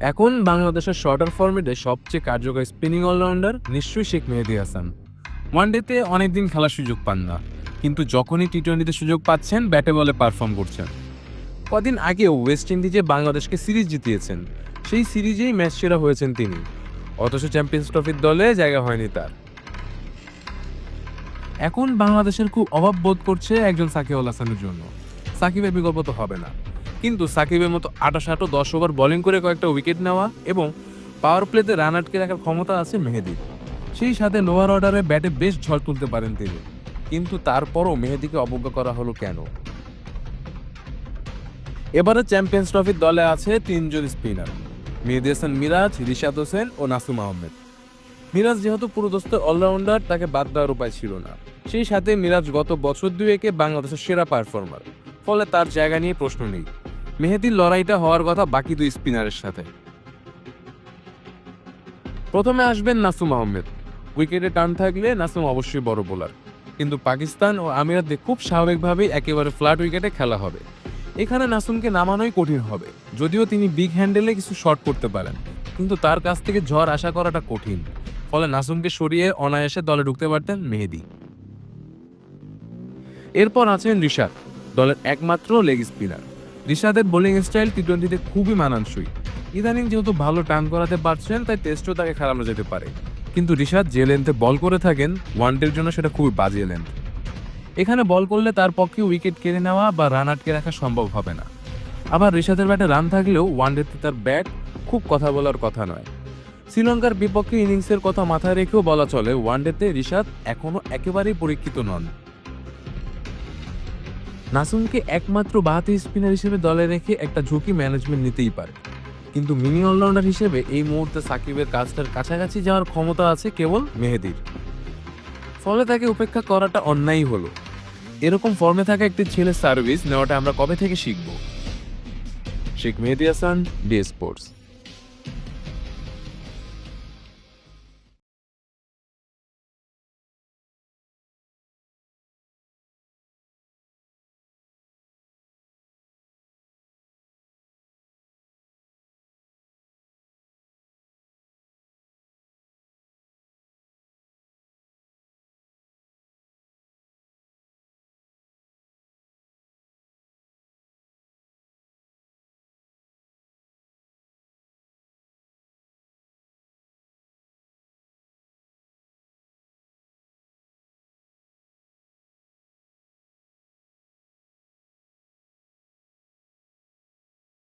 এখন বাংলাদেশের শর্টার ফর্মেটে সবচেয়ে কার্যকর স্পিনিং অলরাউন্ডার নিশ্চয়ই শেখ মেহেদি হাসান। ওয়ানডেতে অনেকদিন খেলার সুযোগ পান না, কিন্তু যখনই টি টোয়েন্টিতে সুযোগ পাচ্ছেন, ব্যাটে বলে পারফর্ম করছেন। কদিন আগেও ওয়েস্ট ইন্ডিজে বাংলাদেশকে সিরিজ জিতিয়েছেন। সেই সিরিজেই ম্যাচ সেরা হয়েছেন তিনি। অথচ চ্যাম্পিয়ন্স ট্রফির দলে জায়গা হয়নি তার। এখন বাংলাদেশের খুব অভাব বোধ করছে একজন সাকিব আল হাসানের জন্য। সাকিবের বিকল্প তো হবে না। কিন্তু সাকিবের মতো আটাশ আটো দশ ওভার বোলিং করে কয়েকটা উইকেট নেওয়া এবং পাওয়ার প্লেতে রান আটকে রাখার ক্ষমতা আছে মেহেদির। সেই সাথে লোয়ার অর্ডারে ব্যাটে বেশ ঝড় তুলতে পারেন তিনি। কিন্তু তারপরও মেহেদিকে অবজ্ঞা করা হলো কেন? এবারে চ্যাম্পিয়ন্স ট্রফির দলে আছে তিনজন স্পিনার মেহেদি হাসান মিরাজ, রিশাদ হোসেন ও নাসুম আহমেদ। মিরাজ যেহেতু পুরোদস্ত অলরাউন্ডার তাকে বাদ দেওয়ার উপায় ছিল না। সেই সাথে মিরাজ গত বছর দুয়েকে বাংলাদেশের সেরা পারফর্মার ফলে তার জায়গা নিয়ে প্রশ্ন নেই। মেহেদির লড়াইটা হওয়ার কথা বাকি দুই স্পিনারের সাথে। প্রথমে আসবেন নাসুম আহমেদ। উইকেটে টান থাকলে নাসুম অবশ্যই বড় বোলার। কিন্তু পাকিস্তান ও আমিরাতে খুব স্বাভাবিকভাবেই একেবারে ফ্ল্যাট উইকেটে খেলা হবে। এখানে নাসুমকে নামানোই কঠিন হবে। যদিও তিনি বিগ হ্যান্ডেলে কিছু শট করতে পারেন। কিন্তু তার কাছ থেকে ঝড় আশা করাটা কঠিন। ফলে নাসুমকে সরিয়ে অনায়াসে দলে ঢুকতে পারতেন মেহেদি। এরপর আছেন রিশাদ, দলের একমাত্র লেগ স্পিনার। রিশাদের বোলিং স্টাইল টি টোয়েন্টিতে খুবই মানানসই। ইদানিং যেহেতু ভালো টান করাতে পারছেন, তাই টেস্টও তাকে খেলানো যেতে পারে। কিন্তু রিশাদ যে লেন্থে বল করে থাকেন, ওয়ানডের জন্য সেটা খুবই বাজে লেন্থ এখানে বল করলে তার পক্ষে উইকেট কেড়ে নেওয়া বা রান আটকে রাখা সম্ভব হবে না। আবার রিশাদের ব্যাটে রান থাকলেও ওয়ানডেতে তার ব্যাট খুব কথা বলার কথা নয়। শ্রীলঙ্কার বিপক্ষে ইনিংসের কথা মাথায় রেখেও বলা চলে, ওয়ানডেতে রিশাদ এখনও একেবারেই পরীক্ষিত নন। নাসুমকে একমাত্র বাহাতি স্পিনার হিসেবে দলে রেখে একটা ঝুঁকি ম্যানেজমেন্ট নিতেই পারে। কিন্তু মিনি অলরাউন্ডার হিসেবে এই মুহূর্তে সাকিবের কাজটার কাছাকাছি যাওয়ার ক্ষমতা আছে কেবল মেহেদির। ফলে তাকে উপেক্ষা করাটা অন্যায় হলো। এরকম ফর্মে থাকা একটি ছেলের সার্ভিস নেওয়াটা আমরা কবে থেকে শিখব? Sheikh Mehedi Hasan, D sports.